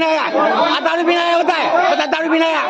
पीने आया आ दारू पीने आया होता है बता दारू पीने आया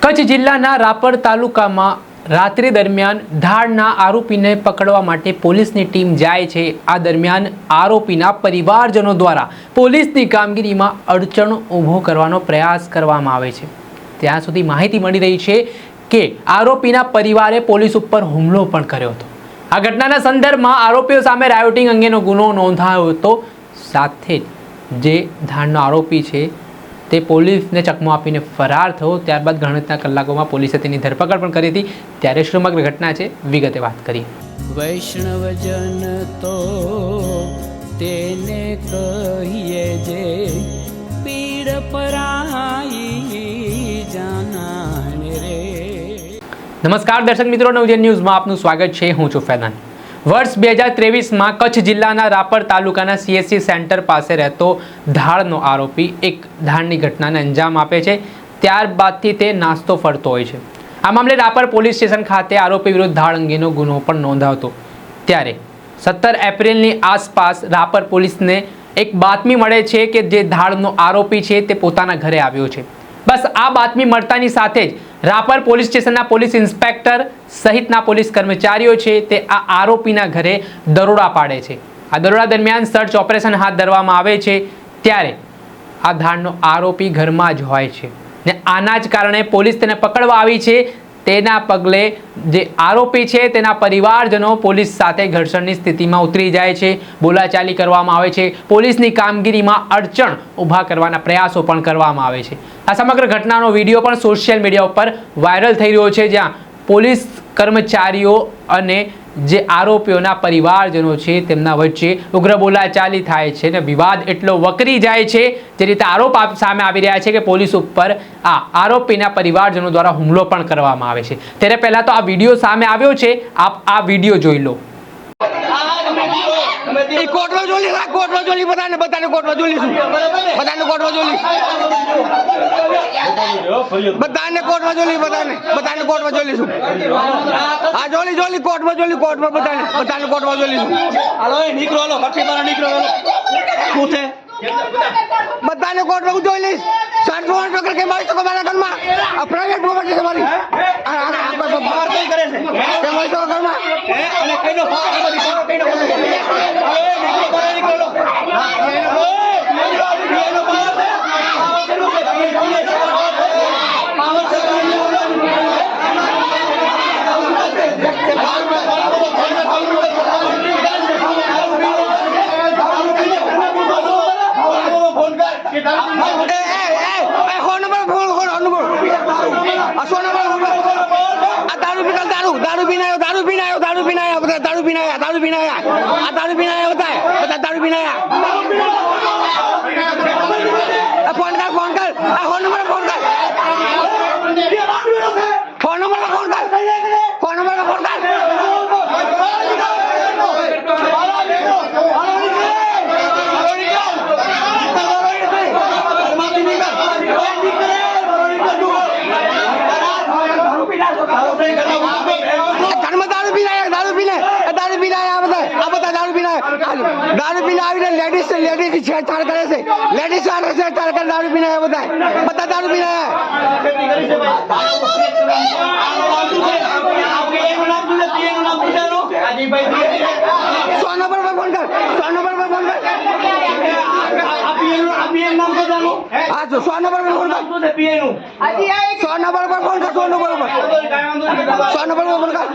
કચ્છ જિલ્લાના રાપર તાલુકામાં રાત્રિ દરમિયાન ધાડના આરોપીને પકડવા માટે પોલીસની ટીમ જાય છે. આ દરમિયાન આરોપીના પરિવારજનો દ્વારા પોલીસની કામગીરીમાં અડચણ ઊભો કરવાનો પ્રયાસ કરવામાં આવે છે. ત્યાં સુધી માહિતી મળી રહી છે કે આરોપીના પરિવારે પોલીસ ઉપર હુમલો પણ કર્યો હતો. આ ઘટનાના સંદર્ભમાં આરોપીઓ સામે રાયોટિંગ અંગેનો ગુનો નોંધાયો હતો. સાથે જ જે ધાડનો આરોપી છે તે પોલીસને ચકમો આપીને ફરાર થયો. ત્યારબાદ ગણતરીના કલાકોમાં પોલીસે તેની ધરપકડ પણ કરી હતી. ત્યારે સમગ્ર ઘટના છે. વિગતે વાત કરી વૈષ્ણવજન તો તેને કહીએ જે પીડ પરાઈ જાનાને રે. નમસ્કાર દર્શક મિત્રો નવજન ન્યૂઝમાં આપનું સ્વાગત છે. હું છું ફેદાન. વર્ષ બે હજાર ત્રેવીસમાં કચ્છ જિલ્લાના રાપર તાલુકાના સીએસસી સેન્ટર પાસે રહેતો ધાડનો આરોપી એક ધાળની ઘટનાને અંજામ આપે છે. ત્યારબાદથી તે નાસ્તો ફરતો હોય છે. આ મામલે રાપર પોલીસ સ્ટેશન ખાતે આરોપી વિરુદ્ધ ધાળ અંગેનો ગુનો પણ નોંધાવતો. ત્યારે સત્તર એપ્રિલની આસપાસ રાપર પોલીસને એક બાતમી મળે છે કે જે ધાળનો આરોપી છે તે પોતાના ઘરે આવ્યો છે. બસ આ બાતમી મળતાની સાથે જ રાપર પોલીસ સ્ટેશનના પોલીસ ઇન્સ્પેક્ટર સહિતના પોલીસ કર્મચારીઓ છે તે આ આરોપીના ઘરે દરોડા પાડે છે. આ દરોડા દરમિયાન સર્ચ ઓપરેશન હાથ ધરવામાં આવે છે ત્યારે આ ધાણનો આરોપી ઘરમાં જ હોય છે. ને આના જ કારણે પોલીસ તેને પકડવા આવી છે તેના પગલે જે આરોપી છે, તેના પરિવારજનો પોલીસ સાથે ઘર્ષણની સ્થિતિમાં ઉતરી જાય છે, બોલાચાલી કરવામાં આવે છે, પોલીસની કામગીરીમાં અડચણ ઊભા કરવાના પ્રયાસો પણ કરવામાં આવે છે. આ સમગ્ર ઘટનાનો વીડિયો પણ સોશિયલ મીડિયા ઉપર વાયરલ થઈ રહ્યો છે, જ્યાં પોલીસ કર્મચારીઓ અને જે આરોપીઓના પરિવારજનો છે, તેમના વચ્ચે ઉગ્ર બોલાચાલી થાય છે અને વિવાદ એટલો વકરી જાય છે, જે રીતે આરોપ સામે આવી રહ્યા છે કે પોલીસ ઉપર આ આરોપીના પરિવારજનો દ્વારા હુમલો પણ કરવામાં આવે છે. ત્યારે પહેલાં તો આ વીડિયો સામે આવ્યો છે, આપ આ વીડિયો જોઈ લો. એ કોટમાં જોલી રાખ કોટમાં જોલી બધાને બધાને કોટમાં જોલી છું બધાને કોટમાં જોલી બધાને કોટમાં જોલી બધાને બધાને કોટમાં જોલી છું હા જોલી જોલી કોટમાં જોલી કોટમાં બધાને બધાને કોટમાં જોલી છું હાલો એ નીકળો હાલો ભઠ્ઠી મારા નીકળો હાલો શું છે બધાને કોટમાં હું જોઈ લઈશ સાઠ સોળ ટકા કે મારી શકો મારા ઘરમાં આ પ્રાઇવેટ પ્રોપર્ટી છે મારી આ- આ- આ- આ- બહાર કઈ કરે છે શકો ઘરમાં અને આ બધી ફાળો કઈનો કરે છે? હાલો એ નીકળો બહાર નીકળો હા, એ નીકળો, એ નીકળો, નીકળો, એનો પાવર છે? પાવર કેટલું છે? પાવર છે? પાવર છે? ફોન કર એ એ એ એ phone number phone phone number આ ફોન નંબર આ દારૂ પીના દારૂ દારૂ પીને આયો દારૂ પીને આયો દારૂ પીને આયો બધા દારૂ પીને આયા દારૂ પીને આયા આ દારૂ પીને આયા હોતા है બધા દારૂ પીને આયા આ ફોન કર ફોન કર આ ફોન નંબર ફોન કર ફોન નંબર ફોન કર ફોન નંબર ફોન કર ઘરમાં દારૂ પીને આયા દારૂ પીને એ દારૂ પીને આયા આ બધા આ બધા દારૂ પીને આયા દારૂ પીને આવીને લેડીઝ લેડીઝ છેડછાડ કરે છે. લેડીઝ સાથે છેડછાડ કરે, દારૂ પીને આયા બધા બધા દારૂ પીને આયા. સો નંબર પર ફોન કર સો નંબર પર ફોન કર. હા? તો સો નંબર પર ફોન કર. સો નંબર પર ફોન કર સો નંબર પર. સો નંબર પર ફોન કર.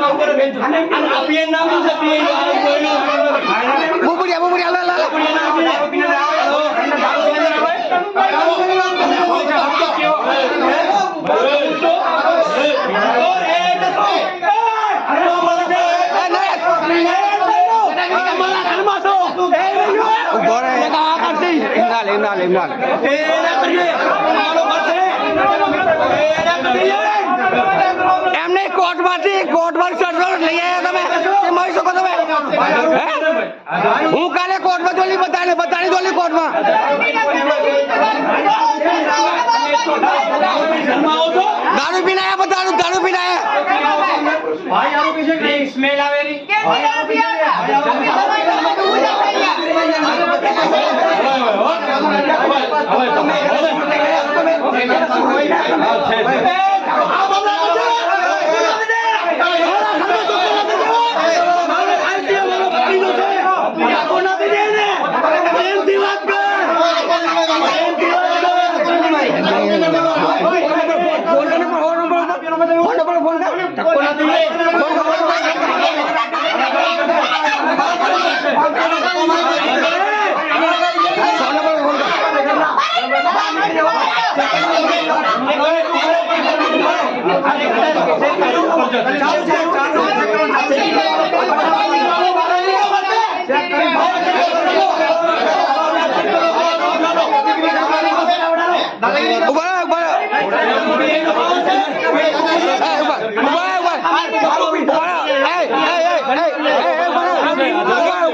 બુબુડિયા બુબુડિયા લા લા લા એ નહીં. ઊભો રહે પાસે એને કરીએ એમને કોર્ટમાંથી કોર્ટમાંથી સર્ટિફિકેટ લઈ આવ્યા તમે. એ મળી શકો તમે. હું? કાલે કોર્ટમાં જોલી બતાવી બતાડી જોલી કોર્ટમાં. દારૂ પીને આયા બતાડું દારૂ પીને આયા. ભાઈ આરોપી છે કે સ્મેલ આવે રી ઊભા રહો, ઊભા રહો. એ, ઊભા, ઊભા રહો, ઊભા રહો. ઊભા રહો. એ, એ, એ, એ, એ, એ, ઊભા રહો. ઊભા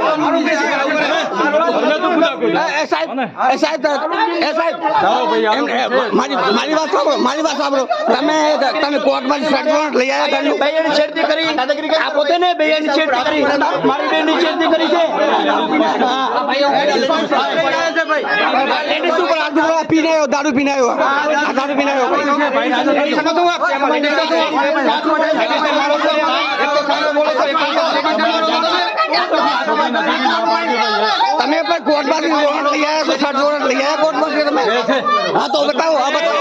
રહો. એ, એ, સાહેબ એ સાહેબ એ સાહેબ મારી મારી વાત સાંભળો મારી વાત સાંભળો તમે તમે કોર્ટમાં સર્ટિફિકેટ લઈ આવ્યા ઘરનું બેયની છેડતી કરી આ પોતે ને બેયની છેડતી કરી મારી બેનની છેડતી કરી છે લેડીઝ ઉપર હાથ ઉપાડવા પીને આવ્યો દારૂ પીને આવ્યો દારૂ પીને આવ્યો તમે પણ કોર્ટમાંથી વોરંટ લઈ આવ્યા છો સર્ચ વોરંટ લઈ આવ્યા કોર્ટમાંથી તમે? હા તો બતાવો હા બતાવો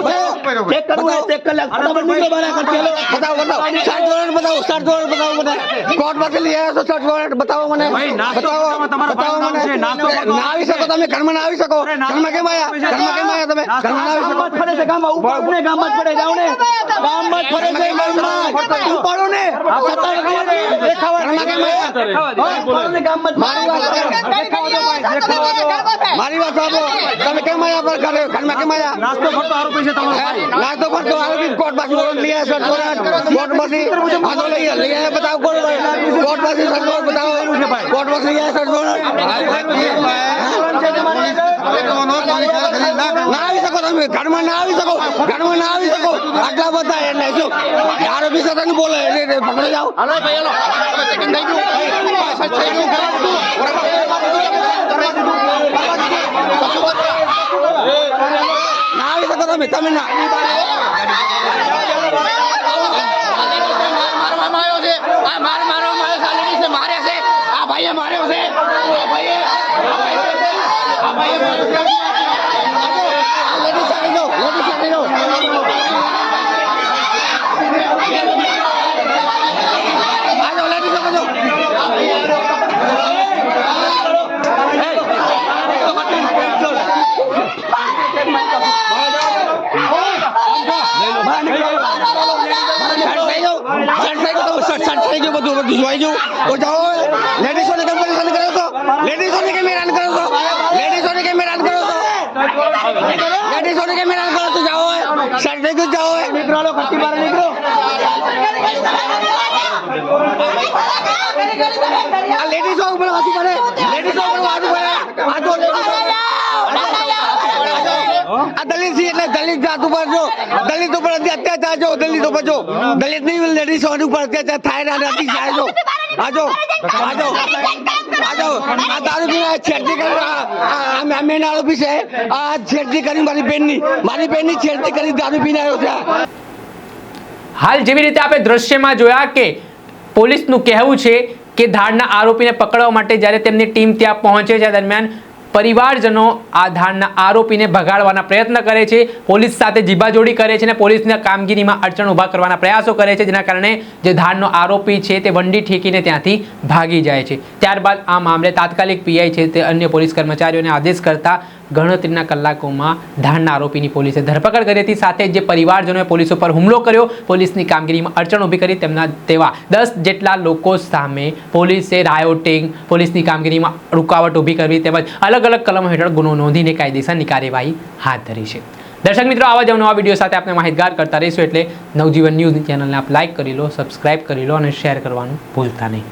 બતાવો. ચેક કરવું હોય ચેક કરી લે ફટાફટ નીકળો બહાર કરતી હાલો. બતાવો બતાવો. સર્ચ વોરંટ બતાવો સર્ચ વોરંટ બતાવો મને. કોર્ટમાંથી લઈ આવ્યા છો સર્ચ વોરંટ બતાવો મને. બતાવો. બતાવો મને. ના આવી શકો તમે ઘરમાં ના આવી શકો. ઘરમાં કેમ આવ્યા ઘરમાં કેમ આવ્યા તમે? ઘરમાં આવી શકો. ફરે છે ગામમાં. ઉપાડો ને ગામમાં ફરે જાઓ ને. ગામમાં ફરે છે ગામમાં ઉપાડો ને. દેખાવા દે. દેખાવા દે. ઘરમાં કેમ આવ્યા હા, ઉપાડો ને ગામમાં જ મારી વાત. મારી વાત સાંભળો તમે કેમ આવ્યા પર ઘરે ઘરમાં કેમ આવ્યા નાસ્તો ફરતો આરોપી છે તમારો ભાઈ. નાસ્તો કરતો આરોપી કોર્ટમાંથી વોરંટ લઈ આવ્યા સર્ચ વોરંટ કોર્ટમાંથી આ તો લઈ લઈ આવ્યા બતાવો કોર્ટ કોર્ટમાંથી સર્ચ વોરંટ બતાવો કોર્ટમાંથી લઈ આવ્યા સર્ચ વોરંટ ના આવી શકો તમે ઘરમાં ના આવી શકો ઘરમાં ના આવી શકો આટલા બધા એટલે શું આરોપી સાથે બોલે એટલે પકડી જાઓ ના આવી શકો તમે તમે ના મારવામાં આવ્યો છે આ માર મારવામાં આવ્યો છે આ લેડીઝે માર્યા છે. આ ભાઈએ માર્યો છે. આ ભાઈએ આ ભાઈએ આ ભાઈએ માર્યો છે લેડીઝ સાથે જાઓ લેડીઝ સાથે જાઓ આજો લેડીઝ સાથે જાઓ શર્ટ થઈ ગયું શર્ટ થઈ ગયું શર્ટ શર્ટ થઈ ગયું બધું બધું જોઈ ગયું. તો જાઓ લેડીઝોને કેમ પરેશાન કરો છો લેડીઝોને કેમ હેરાન કરો છો લેડીઝોને કેમ હેરાન કરો છો લેડીઝોને કેમ હેરાન કરો છો જાઓ શર્ટ થઈ ગયું જાઓ નીકળો લો ઘરથી મારે નીકળો આ લેડીઝો ઉપર વાંચી પડે લેડીઝો ઉપર વાંચી પડે આ જો લેડીઝો. આ દલિત છે એટલે દલિત જાત ઉપર જો દલિત ઉપર અત્યાચાર દલિત ઉપર લેડીઝ ઓન ઉપર અત્યાચાર થાય ને નથી જો. આજો આજો આજો આ દારૂ પીને છેડતી કરી આ મેન આરોપી છે. આ છેડતી કરી મારી બેનની. મારી બેનની છેડતી કરી દારૂ પીને આવ્યો છે. હાલ જેવી રીતે આપણે દ્રશ્યમાં જોયા કે પોલીસનું કહેવું છે કે ધાડના આરોપીને પકડવા માટે જ્યારે તેમની ટીમ ત્યાં પહોંચે છે દરમિયાન પરિવારજનો આ ધાડના આરોપીને ભગાડવાના પ્રયત્ન કરે છે. પોલીસ સાથે જીબાજોડી કરે છે અને પોલીસના કામગીરીમાં અડચણ ઊભા કરવાના પ્રયાસો કરે છે. જેના કારણે જે ધાડનો આરોપી છે તે વંડી ઠેકીને ત્યાંથી ભાગી જાય છે. ત્યારબાદ આ મામલે તાત્કાલિક પીઆઈ છે તે અન્ય પોલીસ કર્મચારીઓને આદેશ કરતા ગણતરીના કલાકોમાં ધાડના આરોપીની પોલીસે ધરપકડ કરી હતી. સાથે જે પરિવારજનોએ પોલીસ ઉપર હુમલો કર્યો, પોલીસની કામગીરીમાં અડચણ ઊભી કરી તેમના તેવા દસ જેટલા લોકો સામે પોલીસે રાયોટિંગ, પોલીસની કામગીરીમાં રૂકાવટ ઊભી કરવી તેમજ અલગ કલમો હેઠળ ગુનો નોંધીને કાયદેસરની કાર્યવાહી હાથ ધરી છે. દર્શક મિત્રો, આવા જ નવા વીડિયો સાથે આપણે માહિતગાર કરતા રહીશું એટલે નવજીવન ન્યૂઝની ચેનલને આપ લાઇક કરી લો સબસ્ક્રાઇબ કરી લો અને શેર કરવાનું ભૂલતા નહીં.